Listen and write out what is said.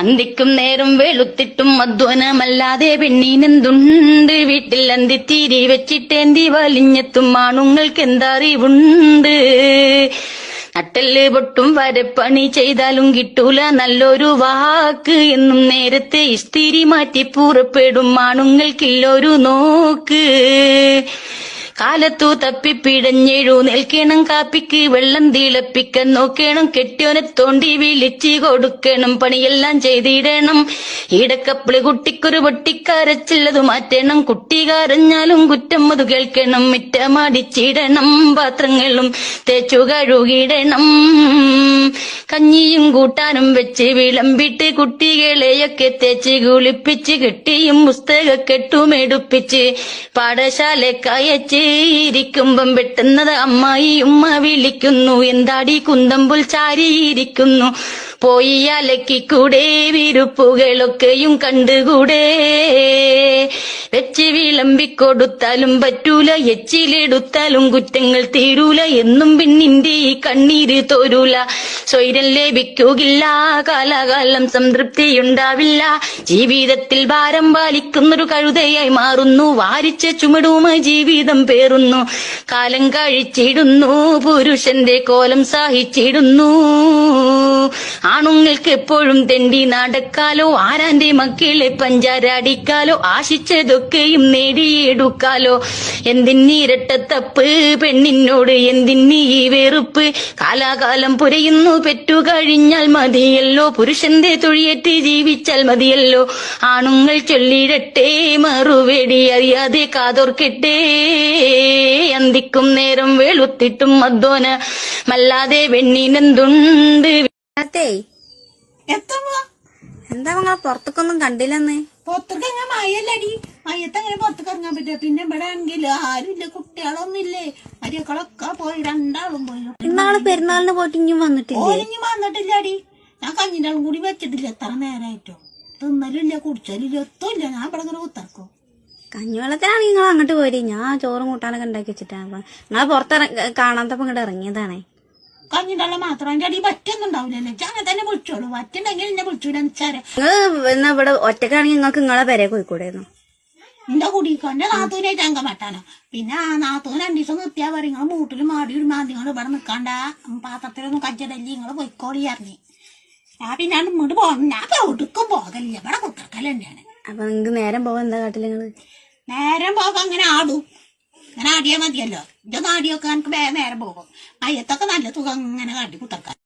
അന്തിക്കും നേരം വെളുത്തിട്ടും അധ്വാനമല്ലാതെ പെണ്ണീനെന്തുണ്ട് വീട്ടിൽ അന്തിത്തിരി വെച്ചിട്ടേന്തി വലിഞ്ഞെത്തും ആണുങ്ങൾക്ക് എന്താറിവുണ്ട് നട്ടൽ പൊട്ടും വരപ്പണി ചെയ്താലും കിട്ടൂല നല്ലൊരു വാക്ക്. എന്നും നേരത്തെ ഇസ്തിരി മാറ്റി പൂറപ്പെടും ആണുങ്ങൾക്കില്ലൊരു നോക്ക്. കാലത്തു തപ്പി തപ്പിപ്പിടഞ്ഞെഴു നിൽക്കണം കാപ്പിക്ക് വെള്ളം തിളപ്പിക്കാൻ നോക്കണം. കെട്ടിയോനെ തോണ്ടി വിളിച്ച് കൊടുക്കണം. പണിയെല്ലാം ചെയ്തിടണം. ഇടക്കപ്പിളി കുട്ടിക്കൊരു പൊട്ടിക്കരച്ചില്ലത് മാറ്റണം. കുട്ടി കരഞ്ഞാലും കുറ്റം അത് കേൾക്കണം. മിറ്റമടിച്ചിടണം. പാത്രങ്ങളും തേച്ചു കഴുകിടണം. കഞ്ഞിയും കൂട്ടാനും വെച്ച് വിളമ്പിട്ട് കുട്ടികളെയൊക്കെ തേച്ച് കുളിപ്പിച്ച് കെട്ടിയും പുസ്തക കെട്ടുമെടുപ്പിച്ച് പാഠശാലക്കയച്ച് ഇരിക്കുമ്പം വെട്ടുന്നത് അമ്മായി ഉമ്മ വിളിക്കുന്നു. എന്താടി കുന്തമ്പുൽ ചാരിയിരിക്കുന്നു? പോയി അലക്കിക്കൂടെ വിരുപ്പുകളൊക്കെയും കണ്ടുകൂടെ? വെച്ച് വിളമ്പിക്കൊടുത്താലും പറ്റൂല എച്ചിലെടുത്താലും കുറ്റങ്ങൾ തീരൂല എന്നും പിന്നിന്റെ ഈ കണ്ണീര് തോരൂല. സ്വൈരം ലഭിക്കുകയില്ല കാലാകാലം സംതൃപ്തിയുണ്ടാവില്ല. ജീവിതത്തിൽ ഭാരം പാലിക്കുന്നൊരു കഴുതയായി മാറുന്നു വാരിച്ച ചുമടുമ ജീവിതം പേറുന്നു. കാലം കഴിച്ചിടുന്നു പുരുഷന്റെ കോലം സഹിച്ചിടുന്നു. ആണുങ്ങൾക്ക് എപ്പോഴും തെണ്ടി നടക്കാലോ ആരാന്റെ മക്കളെ പഞ്ചാരടിക്കാലോ ആശിച്ചതൊക്കെയും നേടിയെടുക്കാലോ. എന്തിനീരട്ടത്തപ്പ് പെണ്ണിനോട് എന്തിന്നീ വെറുപ്പ്? കാലാകാലം പുരയുന്നു പെറ്റു കഴിഞ്ഞാൽ മതിയല്ലോ. പുരുഷന്റെ തൊഴിയേറ്റ് ജീവിച്ചാൽ മതിയല്ലോ. ആണുങ്ങൾ ചൊല്ലിടട്ടെ മറുപടി അറിയാതെ കാതോർക്കട്ടെ. അന്തിക്കും നേരം വെളുത്തിട്ടും അധ്വാന മല്ലാതെ വെണ്ണിനെന്തുണ്ട്? എത്തുമ്പോ എന്താ നിങ്ങളെ പുറത്തേക്കൊന്നും കണ്ടില്ലെന്ന്. പുറത്തേക്ക് മയല്ലടി. മയത്ത് അങ്ങനെ പുറത്തേക്ക് ഇറങ്ങാൻ പറ്റുക? പിന്നെ ഇവിടെ ആണെങ്കിൽ ആരുമില്ല കുട്ടികളൊന്നും ഇല്ലേ. മരിയക്കളൊക്കെ പോയി രണ്ടാളും പോയി. ഇന്നാൾ പെരുന്നാളിന് പോയിട്ട് ഇനിയും വന്നിട്ടില്ലേ? വന്നിട്ടില്ല വന്നിട്ടില്ലടി. ഞാൻ കഞ്ഞിന്റെ കൂടി വെച്ചിട്ടില്ല എത്ര നേരമായിട്ടോ തിന്നലില്ല കുടിച്ചാലില്ല എത്തുമില്ല ഞാൻ ഇവിടെ ഇങ്ങനെ കുത്തർക്കും. കഞ്ഞിവെള്ളത്തിനാണ് നിങ്ങൾ അങ്ങോട്ട് പോരി ഞാൻ ചോറും കൂട്ടാനൊക്കെ ഉണ്ടാക്കി വെച്ചിട്ടാണ് നിങ്ങളെ പുറത്തിറങ്ങി കാണാത്തപ്പോ ഇങ്ങോട്ട് ഇറങ്ങിയതാണേ. വെള്ളം മാത്രം. അതിന്റെ അടി പറ്റൊന്നുണ്ടാവില്ലല്ലേ അങ്ങനെ തന്നെ വിളിച്ചോളൂ. പറ്റുണ്ടെങ്കിൽ എന്നെ വിളിച്ചൂല വെച്ചാരെ എന്നാ ഇവിടെ ഒറ്റക്കാണെങ്കിൽ നിങ്ങൾക്ക് നിങ്ങളെ പേരെ കോഴിക്കൂടായിരുന്നു എന്റെ കുടിക്കോ എന്റെ നാത്തൂനായിട്ട് അംഗം വെട്ടാനോ. പിന്നെ ആ നാത്തൂന് രണ്ടു ദിവസം നിർത്തിയാ പറയും നിങ്ങൾ മൂട്ടിൽ മാടി ഒരു മാന്തി നിങ്ങൾ ഇവിടെ നിൽക്കണ്ട പാത്രത്തിലൊന്നും കജ്ജടല്ലി നിങ്ങൾ പൊയ്ക്കോളി അറിഞ്ഞ് ഞാൻ പിന്നെ ഇങ്ങോട്ട് പോകണം ഞാൻ ഒടുക്കും പോകലില്ല. ഇവിടെ കുത്തർക്കൽ തന്നെയാണ്. അപ്പൊ നിങ്ങക്ക് നേരം പോകാൻ എന്താ കാട്ടില്ല നിങ്ങൾ? നേരം പോകാൻ അങ്ങനെ ആടും. അങ്ങനെ ആടിയാൽ മതിയല്ലോ. ഇതൊന്നും ആടിയൊക്കെ എനിക്ക് വേഗം നേരം പോകും. അയ്യത്തൊക്കെ നല്ല തുക ഇങ്ങനെ കാട്ടി കുത്തർക്കാൻ.